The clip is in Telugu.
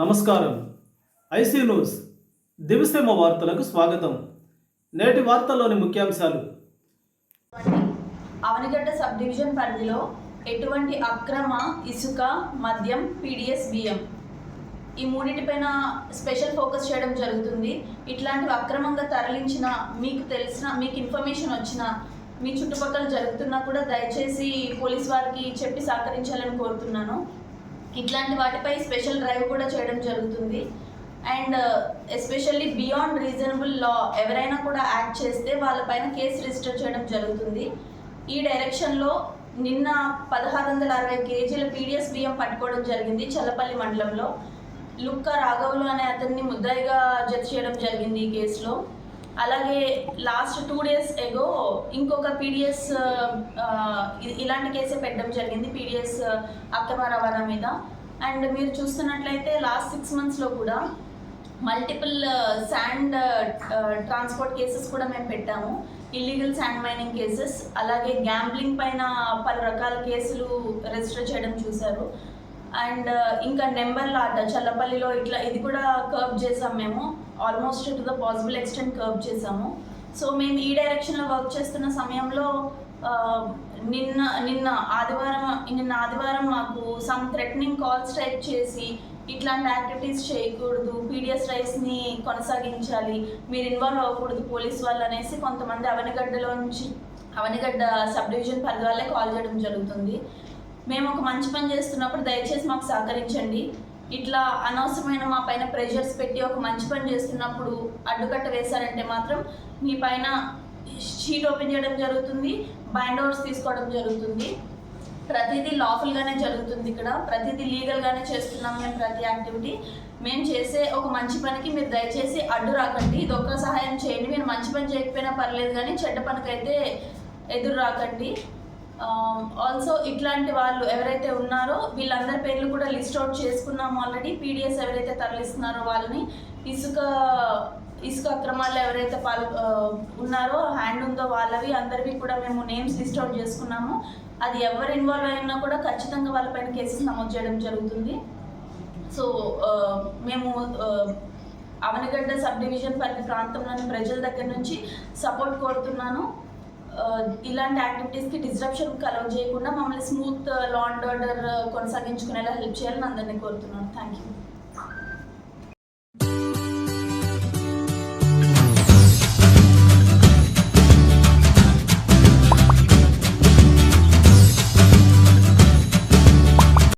నమస్కారం. IC news. దివిసేమ వార్తలకు స్వాగతం. నేటి వార్తల్లోని ముఖ్యాంశాలు. అవనిగడ్డ సబ్ డివిజన్ పరిధిలో ఎటువంటి అక్రమ ఇసుక మద్యం పీడిఎస్ బియ్యం ఈ మూడింటిపైన స్పెషల్ ఫోకస్ చేయడం జరుగుతుంది. ఇట్లాంటివి అక్రమంగా తరలించిన మీకు తెలిసిన మీకు ఇన్ఫర్మేషన్ వచ్చిన మీ చుట్టుపక్కల జరుగుతున్నా కూడా దయచేసి పోలీస్ వారికి చెప్పి సహకరించాలని కోరుతున్నాను. ఇట్లాంటి వాటిపై స్పెషల్ డ్రైవ్ కూడా చేయడం జరుగుతుంది. And uh, especially beyond reasonable law ఎవరైనా కూడా యాక్ట్ చేస్తే వాళ్ళపైన కేసు రిజిస్టర్ చేయడం జరుగుతుంది. ఈ డైరెక్షన్లో నిన్న పదహారు వందల అరవై కేజీల పీడిఎస్ బియ్యం పట్టుకోవడం జరిగింది చల్లపల్లి మండలంలో. లుక్క రాఘవులు అనే అతన్ని ముద్దాయిగా జత చేయడం జరిగింది ఈ కేసులో. అలాగే లాస్ట్ టూ డేస్ ఎగో ఇంకొక పీడిఎస్ uh, ఇలాంటి కేసే పెట్టడం జరిగింది పీడిఎస్ uh, అక్రమ రవాణా మీద. అండ్ మీరు చూస్తున్నట్లయితే లాస్ట్ సిక్స్ మంత్స్లో కూడా మల్టిపుల్ శాండ్ ట్రాన్స్పోర్ట్ కేసెస్ కూడా మేము పెట్టాము. ఇల్లీగల్ శాండ్ మైనింగ్ కేసెస్ అలాగే గ్యాంబ్లింగ్ పైన పలు రకాల కేసులు రిజిస్టర్ చేయడం చూశారు. అండ్ ఇంకా నెంబర్ లాట చల్లపల్లిలో ఇట్లా ఇది కూడా కర్బ్ చేసాం మేము. Almost to the possible extent curb చేసాము. సో మేము ఈ డైరెక్షన్లో వర్క్ చేస్తున్న సమయంలో నిన్న నిన్న ఆదివారం నిన్న ఆదివారం మాకు సమ్ థ్రెటనింగ్ కాల్స్ టైప్ చేసి ఇట్లాంటి యాక్టివిటీస్ చేయకూడదు పీడిఎస్ రైస్ని కొనసాగించాలి మీరు ఇన్వాల్వ్ అవ్వకూడదు పోలీస్ వాళ్ళు అనేసి కొంతమంది అవనిగడ్డలో నుంచి అవనిగడ్డ సబ్ డివిజన్ పరిధి వాళ్ళే కాల్ చేయడం జరుగుతుంది. మేము ఒక మంచి పని చేస్తున్నప్పుడు దయచేసి మాకు సహకరించండి. ఇట్లా అనవసరమైన మా పైన ప్రెషర్స్ పెట్టి ఒక మంచి పని చేస్తున్నప్పుడు అడ్డుకట్ట వేశారంటే మాత్రం మీ పైన షీట్ ఓపెన్ చేయడం జరుగుతుంది బైండ్ ఓవర్స్ తీసుకోవడం జరుగుతుంది. ప్రతిదీ లాఫుల్గానే జరుగుతుంది ఇక్కడ. ప్రతిదీ లీగల్గానే చేస్తున్నాం మేము ప్రతి యాక్టివిటీ. మేము చేసే ఒక మంచి పనికి మీరు దయచేసి అడ్డు రాకండి. ఇది ఒక్క సహాయం చేయండి. మీరు మంచి పని చేయకపోయినా పర్లేదు కానీ చెడ్డ పనికైతే ఎదురు రాకండి. ఆల్సో ఇట్లాంటి వాళ్ళు ఎవరైతే ఉన్నారో వీళ్ళందరి పేర్లు కూడా లిస్ట్ అవుట్ చేసుకున్నాము ఆల్రెడీ పీడిఎస్ ఎవరైతే తరలిస్తున్నారో వాళ్ళని ఇసుక ఇసుక అక్రమాల్లో ఎవరైతే పాల్ ఆ, ఉన్నారో హ్యాండ్ ఉందో వాళ్ళవి అందరివి కూడా మేము నేమ్స్ లిస్ట్ అవుట్ చేసుకున్నాము. అది ఎవరు ఇన్వాల్వ్ అయినా కూడా ఖచ్చితంగా వాళ్ళపైన కేసెస్ నమోదు చేయడం జరుగుతుంది. సో మేము అవనిగడ్డ సబ్ డివిజన్ పరిధి ప్రాంతంలోని ప్రజల దగ్గర నుంచి సపోర్ట్ కోరుతున్నాను. ఇలాంటి యాక్టివిటీస్కి డిస్ట్రప్షన్ కలవ చేయకుండా మమ్మల్ని స్మూత్ లాండ్ ఆర్డర్ కొనసాగించుకునేలా హెల్ప్ చేయాలని అందరినీ కోరుతున్నాను. Thank you